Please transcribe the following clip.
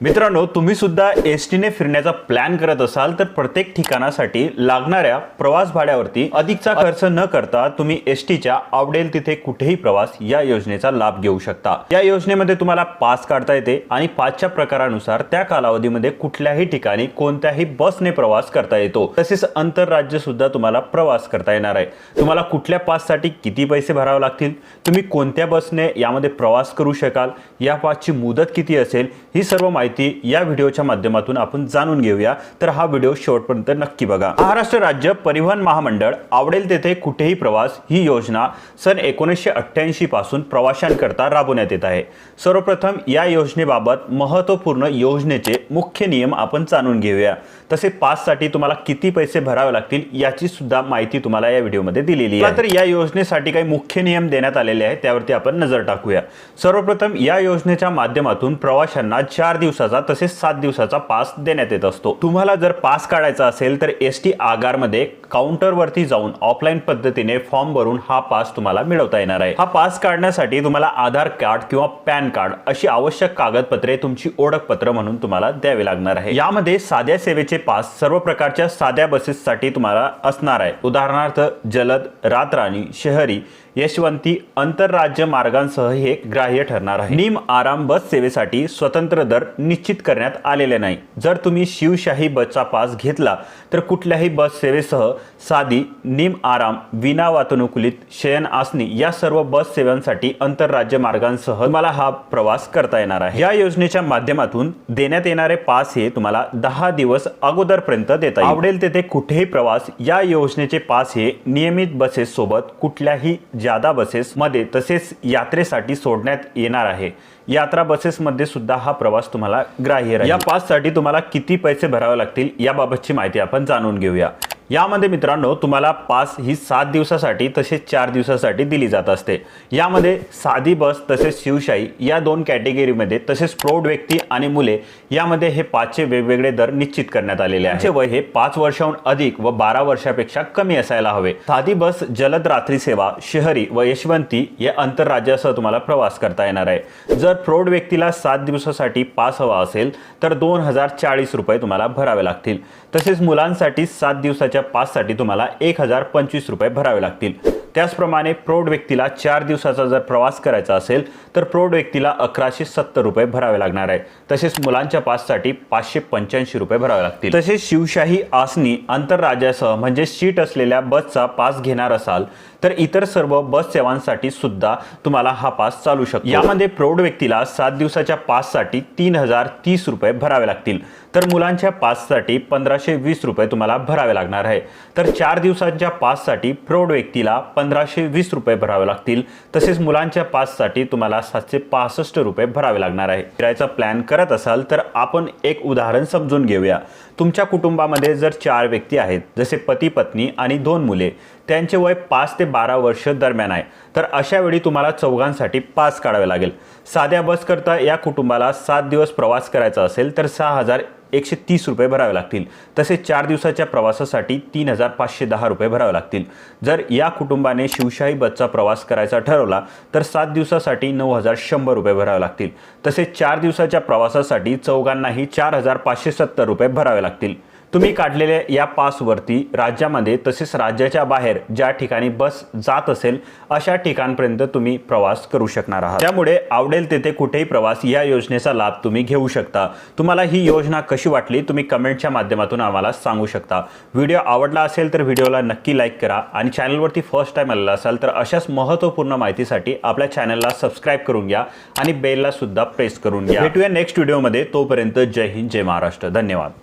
मित्रांनो तुम्ही सुद्धा एस टीने फिरण्याचा प्लॅन करत असाल तर प्रत्येक ठिकाणासाठी लागणाऱ्या प्रवास भाड्यावरती अधिकचा खर्च न करता तुम्ही एस टीच्या आवडेल तिथे कुठेही प्रवास या योजनेचा लाभ घेऊ शकता. या योजनेमध्ये तुम्हाला पास काढता येते आणि पाचच्या प्रकारानुसार त्या कालावधीमध्ये कुठल्याही ठिकाणी कोणत्याही बसने प्रवास करता येतो. तसेच आंतरराज्य सुद्धा तुम्हाला प्रवास करता येणार आहे. तुम्हाला कुठल्या पाससाठी किती पैसे भरावे लागतील? तुम्ही कोणत्या बसने यामध्ये प्रवास करू शकाल? या पासची मुदत किती असेल? ही सर्व माहिती या व्हिडिओच्या माध्यमातून आपण जाणून घेऊया. तर हा व्हिडिओ शेवटपर्यंत नक्की बघा. महाराष्ट्र राज्य परिवहन महामंडळ आवडेल तेथे कुठेही प्रवास ही योजना सन एकोणीसशे अठ्ठ्याऐंशी पासून प्रवाशांकरता राबवण्यात येत आहे. सर्वप्रथम या योजनेबाबत महत्त्वपूर्ण योजनेचे मुख्य नियम आपण जाणून घेऊया. तसे पाससाठी तुम्हाला किती पैसे भरावे लागतील याची सुद्धा माहिती तुम्हाला या व्हिडिओमध्ये दिलेली आहे. तर या योजनेसाठी काही मुख्य नियम देण्यात आलेले आहेत त्यावरती आपण नजर टाकूया. सर्वप्रथम या योजनेच्या माध्यमातून प्रवाशांना चार दिवसाचा तसेच सात दिवसाचा पास देण्यात येत असतो. तुम्हाला जर पास काढायचा असेल तर एस टी आगारमध्ये काउंटरवरती जाऊन ऑफलाईन पद्धतीने फॉर्म भरून हा पास तुम्हाला मिळवता येणार आहे. हा पास काढण्यासाठी तुम्हाला आधार कार्ड किंवा पॅन कार्ड अशी आवश्यक कागदपत्रे तुमची ओळखपत्र म्हणून तुम्हाला द्यावे लागणार आहे. यामध्ये साध्या सेवेचे पास सर्व प्रकारच्या साध्या बसेससाठी तुम्हाला असणार आहे. उदाहरणार्थ जलद रातराणी शहरी यशवंती आंतरराज्य मार्गांसह हे ग्राह्य ठरणार आहे. निम आराम बस सेवेसाठी स्वतंत्र दर निश्चित करण्यात आलेले नाही. जर तुम्ही शिवशाही बसचा पास घेतला तर कुठल्याही बस सेवेसह साधी निम आराम विना वातानुकूलित शयन आसनी या सर्व बस सेवांसाठी आंतरराज्य मार्गांसह तुम्हाला हा प्रवास करता येणार आहे. या योजनेच्या माध्यमातून देण्यात येणारे पास हे तुम्हाला दहा दिवस अगोदरपर्यंत देता आवडेल तेथे कुठेही प्रवास या योजनेचे पास हे नियमित बसेस सोबत कुठल्याही जादा बसेस मध्ये तसेच यात्रेसाठी सोडण्यात येणार आहे. यात्रा बसेसमध्ये सुद्धा हा प्रवास तुम्हाला ग्राह्य राहील. या पाससाठी तुम्हाला किती पैसे भरावे लागतील याबाबतची माहिती आपण जाणून घेऊया. यामध्ये मित्रांनो तुम्हाला पास ही सात दिवसासाठी तसेच चार दिवसासाठी दिली जात असते. यामध्ये साधी बस तसेच शिवशाही या दोन कॅटेगरीमध्ये तसेच प्रौढ व्यक्ती आणि मुले यामध्ये हे पाचचे वेगवेगळे दर निश्चित करण्यात आलेले आहे वय हे पाच वर्षाहून अधिक व बारा वर्षापेक्षा कमी असायला हवे. साधी बस जलद रात्री सेवा शहरी व यशवंती या आंतरराज्यासह तुम्हाला प्रवास करता येणार आहे. जर प्रौढ व्यक्तीला सात दिवसासाठी पास हवा असेल तर दोन हजार चाळीस रुपये तुम्हाला भरावे लागतील. तसेच मुलांसाठी सात दिवसाच्या पाससाठी तुम्हाला एक हजार पंचवीस रुपये भरावे लागतील. त्याचप्रमाणे प्रौढ व्यक्तीला चार दिवसाचा जर प्रवास करायचा असेल तर प्रौढ व्यक्तीला अकराशे सत्तर रुपये भरावे लागणार आहे. तसेच मुलांच्या पाससाठी पाचशे पंच्याऐंशी रुपये भरावे लागतील. तसेच शिवशाही आसनी आंतरराज्यासह म्हणजे सीट असलेल्या बसचा पास घेणार असाल तर इतर सर्व बस सेवांसाठी सुद्धा तुम्हाला हा पास चालू शकतो. यामध्ये प्रौढ व्यक्तीला सात दिवसाच्या पाससाठी तीन हजार तीस रुपये भरावे लागतील. तर मुलांच्या पाससाठी पंधराशे वीस रुपये तुम्हाला भरावे लागणार आहे. तर चार दिवसांच्या पाससाठी प्रौढ व्यक्तीला पंधराशे वीस रुपये भरावे लागतील. तसेच मुलांच्या पाससाठी तुम्हाला सातशे पासष्ट रुपये भरावे लागणार आहे. फिरायचा प्लॅन करत असाल तर आपण एक उदाहरण समजून घेऊया. तुमच्या कुटुंबामध्ये जर चार व्यक्ती आहेत जसे पती पत्नी आणि दोन मुले त्यांचे वय पाच ते बारा वर्ष दरम्यान आहे. तर अशा वेळी तुम्हाला चौघांसाठी पास काढावे लागेल. साध्या बसकरता या कुटुंबाला सात दिवस प्रवास करायचा असेल तर सहा हजार एकशे तीस रुपये भरावे लागतील. तसेच चार दिवसाच्या प्रवासासाठी तीन हजार पाचशे दहा रुपये भरावे लागतील. जर या कुटुंबाने शिवशाही बसचा प्रवास करायचा ठरवला तर सात दिवसासाठी नऊ हजार शंभर रुपये भरावे लागतील. तसेच चार दिवसाच्या प्रवासासाठी चौघांनाही चार हजार पाचशे सत्तर रुपये भरावे लागतील. तुम्ही काढलेल्या या पासवरती राज्यामध्ये तसेच राज्याच्या बाहेर ज्या ठिकाणी बस जात असेल अशा ठिकाणपर्यंत तुम्ही प्रवास करू शकणार आहात. त्यामुळे आवडेल तेथे कुठेही प्रवास या योजनेचा लाभ तुम्ही घेऊ शकता. तुम्हाला ही योजना कशी वाटली तुम्ही कमेंटच्या माध्यमातून आम्हाला सांगू शकता. व्हिडिओ आवडला असेल तर व्हिडिओला नक्की लाईक करा आणि चॅनलवरती फर्स्ट टाईम आलेला असाल तर अशाच महत्त्वपूर्ण माहितीसाठी आपल्या चॅनलला सबस्क्राईब करून घ्या आणि बेलला सुद्धा प्रेस करून घ्या. भेटूया नेक्स्ट व्हिडिओमध्ये. तोपर्यंत जय हिंद जय महाराष्ट्र. धन्यवाद.